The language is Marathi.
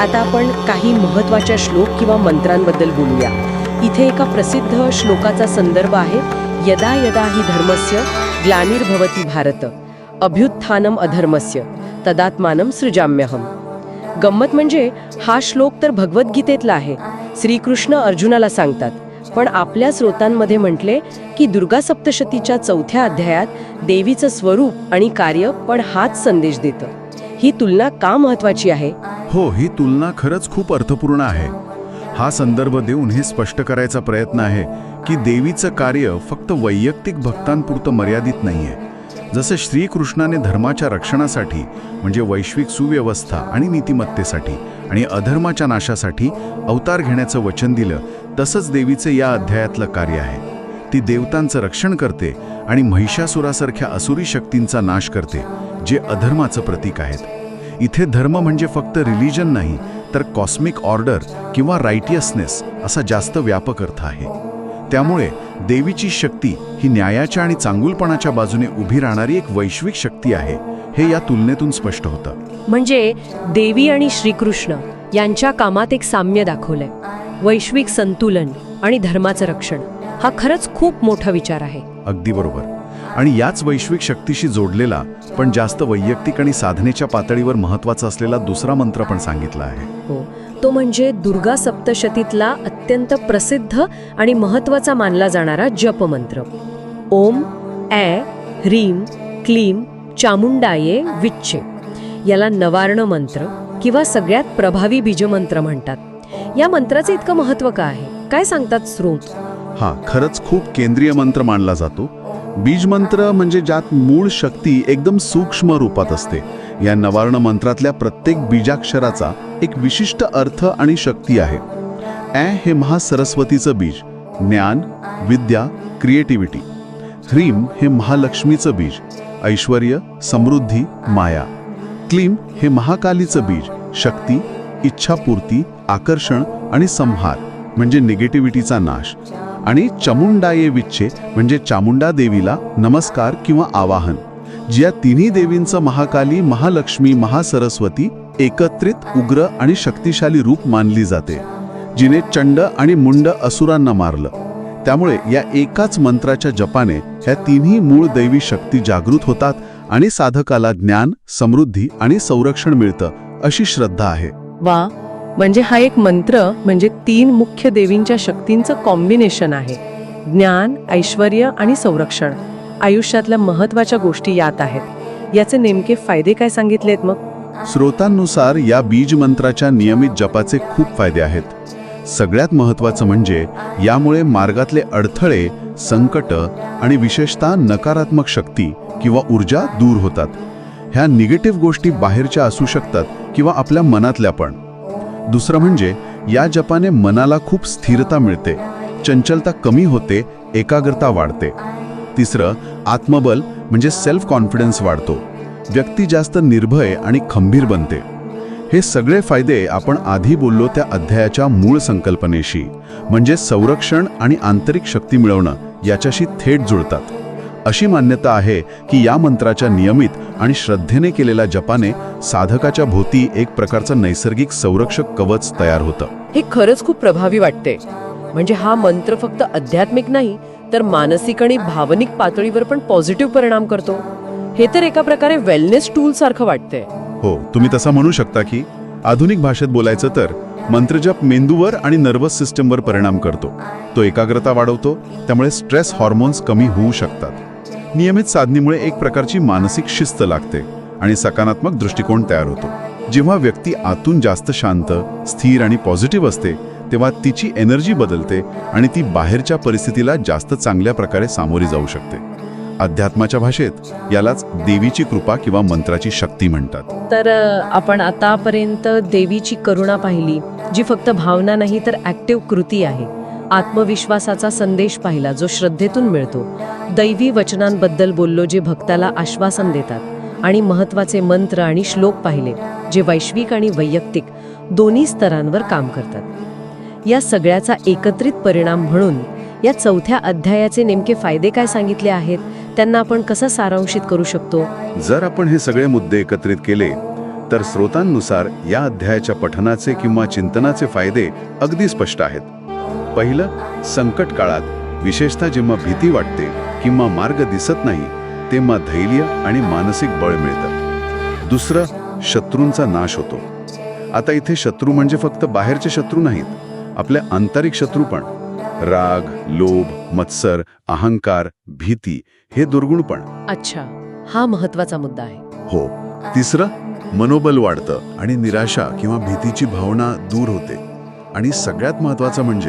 आता आपण काही महत्त्वाच्या श्लोक किंवा मंत्रांबद्दल बोलूया. इथे एका प्रसिद्ध श्लोकाचा संदर्भ आहे यदा यदा ही धर्मस्य ग्लानिर्भवती भारत अभ्युत्थानम अधर्मस्य तदात्मानम सृजाम्यहम. गंमत म्हणजे हा श्लोक तर भगवद्गीतेतला आहे श्रीकृष्ण अर्जुनाला सांगतात पण आपल्या स्रोतांमध्ये म्हटले की दुर्गा सप्तशतीच्या चौथ्या अध्यायात देवीचं स्वरूप आणि कार्य पण हाच संदेश देतं. ही तुलना का महत्वाची आहे? हो ही तुलना खरंच खूप अर्थपूर्ण आहे. हा संदर्भ देऊन हे स्पष्ट करायचा प्रयत्न आहे की देवीचं कार्य फक्त वैयक्तिक भक्तांपुरतं मर्यादित नाहीये. जसं श्रीकृष्णाने धर्माच्या रक्षणासाठी म्हणजे वैश्विक सुव्यवस्था आणि नीतिमत्तेसाठी आणि अधर्माच्या नाशासाठी अवतार घेण्याचं वचन दिलं तसंच देवीचं या अध्यायातलं कार्य आहे. ती देवतांचं रक्षण करते आणि महिषासुरासारख्या असुरी शक्तींचा नाश करते जे अधर्माचं प्रतीक आहेत. इथे धर्म म्हणजे फक्त रिलिजन नाही तर कॉस्मिक ऑर्डर किंवा रायटियसनेस असा जास्त व्यापक अर्थ आहे. त्यामुळे देवीची शक्ती ही न्यायाच्या आणि चांगुलपणाच्या बाजूने उभी राहणारी एक वैश्विक शक्ती आहे हे या तुलनेतून स्पष्ट होतं. म्हणजे देवी आणि श्रीकृष्ण यांच्या कामात एक साम्य दाखवलंय. वैश्विक संतुलन आणि धर्माचं रक्षण हा खरंच खूप मोठा विचार आहे. अगदी बरोबर. आणि याच वैश्विक शक्तीशी जोडलेला पण जास्त वैयक्तिक आणि साधनेच्या पातळीवर महत्त्वाचा असलेला दुसरा मंत्र पण सांगितला आहे. हो. तो म्हणजे दुर्गा सप्तशतीतला अत्यंत प्रसिद्ध आणि महत्त्वाचा मानला जाणारा जपमंत्र ओम ऐ ह्रीम क्लीम चामुंडाये विच्चे. याला नवार्ण मंत्र किंवा सगळ्यात प्रभावी बीजमंत्र म्हणतात. या मंत्राचे इतकं महत्त्व का आहे? काय सांगतात स्रोत हा खरंच खूप केंद्रीय मंत्र मानला जातो. बीज मंत्र म्हणजे ज्यात मूळ शक्ती एकदम सूक्ष्म रूपात असते. या नवार्ण मंत्रातल्या प्रत्येक बीजाक्षराचा एक विशिष्ट अर्थ आणि शक्ती आहे. ॲ हे महासरस्वतीचं बीज ज्ञान विद्या क्रिएटिव्हिटी. ह्रीम हे महालक्ष्मीचं बीज ऐश्वर्य समृद्धी माया. क्लीम हे महाकालीचं बीज शक्ती इच्छापूर्ती आकर्षण आणि संहार म्हणजे निगेटिव्हिटीचा नाश. आणि चमुंडाये विच्छे म्हणजे चामुंडा देवीला नमस्कार किंवा आवाहन ज्या तिन्ही देवींचं महाकाली महालक्ष्मी महासरस्वती एकत्रित उग्र आणि शक्तिशाली रूप मानली जाते जिने चंड आणि मुंड असुरांना मारलं. त्यामुळे या एकाच मंत्राच्या जपाने ह्या तिन्ही मूळ दैवी शक्ती जागृत होतात आणि साधकाला ज्ञान समृद्धी आणि संरक्षण मिळतं अशी श्रद्धा आहे. वा म्हणजे हा एक मंत्र म्हणजे तीन मुख्य देवींच्या शक्तींचं कॉम्बिनेशन आहे. ज्ञान ऐश्वर आणि संरक्षण. आयुष्यातल्या महत्त्वाच्या गोष्टी यात आहेत. याचे नेमके फायदे काय सांगितलेत मग? स्रोतांनुसार या बीज मंत्राच्या नियमित जपाचे खूप फायदे आहेत. सगळ्यात महत्त्वाचं म्हणजे यामुळे मार्गातले अडथळे संकट आणि विशेषतः नकारात्मक शक्ती किंवा ऊर्जा दूर होतात. ह्या निगेटिव्ह गोष्टी बाहेरच्या असू शकतात किंवा आपल्या मनातल्या पण. दुसरं म्हणजे या जपाने मनाला खूप स्थिरता मिळते चंचलता कमी होते एकाग्रता वाढते. तिसरं आत्मबल म्हणजे सेल्फ कॉन्फिडन्स वाढतो. व्यक्ती जास्त निर्भय आणि खंबीर बनते. हे सगळे फायदे आपण आधी बोललो त्या अध्यायाच्या मूळ संकल्पनेशी म्हणजे संरक्षण आणि आंतरिक शक्ती मिळवणं याच्याशी थेट जुळतात. अशी मान्यता आहे की या मंत्राच्या नियमित आणि श्रद्धेने केलेल्या जपाने साधकाच्या भोवती एक प्रकारचं नैसर्गिक संरक्षक कवच तयार होतं. हे खरंच खूप प्रभावी वाटते. म्हणजे हा मंत्र फक्त आध्यात्मिक नाही तर मानसिक आणि भावनिक पातळीवर पण पॉझिटिव्ह परिणाम करतो. हे तर एका प्रकारे वेलनेस टूल सारखं वाटतंय हो तुम्ही तसा म्हणू शकता की आधुनिक भाषेत बोलायचं तर मंत्रजप मेंदूवर आणि नर्वस सिस्टमवर परिणाम करतो. तो एकाग्रता वाढवतो त्यामुळे स्ट्रेस हॉर्मोन्स कमी होऊ शकतात. नियमित साधनेमुळे एक प्रकारची मानसिक शिस्त लागते आणि सकारात्मक दृष्टिकोन तयार होतो. जेव्हा व्यक्ती आतून जास्त शांत स्थिर आणि पॉझिटिव्ह असते तेव्हा तिची एनर्जी बदलते आणि ती बाहेरच्या परिस्थितीला जास्त चांगल्या प्रकारे सामोरी जाऊ शकते. अध्यात्माच्या भाषेत यालाच देवीची कृपा किंवा मंत्राची शक्ती म्हणतात. तर आपण आतापर्यंत देवीची करुणा पाहिली जी फक्त भावना नाही तर ऍक्टिव्ह कृती आहे. आत्मविश्वासाचा संदेश पाहिला जो श्रद्धेतून मिळतो. दैवी वचनांबद्दल बोललो जे भक्ताला आश्वासन देतात आणि महत्त्वाचे मंत्र आणि श्लोक पाहिले जे वैश्विक आणि वैयक्तिक दोन्ही स्तरांवर काम करतात. या सगळ्याचा एकत्रित परिणाम म्हणून या चौथ्या अध्यायाचे नेमके फायदे काय सांगितले आहेत त्यांना आपण कसं सारांशित करू शकतो? जर आपण हे सगळे मुद्दे एकत्रित केले तर स्रोतांनुसार या अध्यायाच्या पठनाचे किंवा चिंतनाचे फायदे अगदी स्पष्ट आहेत. पहिलं संकट काळात विशेषतः जेव्हा भीती वाटते किंवा मार्ग दिसत नाही तेव्हा धैर्य आणि मानसिक बळ मिळतं. दुसरं शत्रूंचा नाश होतो. आता इथे शत्रू म्हणजे फक्त बाहेरचे शत्रू नाहीत आपल्या आंतरिक शत्रू पण. राग लोभ मत्सर अहंकार भीती हे दुर्गुण पण. अच्छा हा महत्त्वाचा मुद्दा आहे. हो. तिसरं मनोबल वाढतं आणि निराशा किंवा भीतीची भावना दूर होते. आणि सगळ्यात महत्वाचं म्हणजे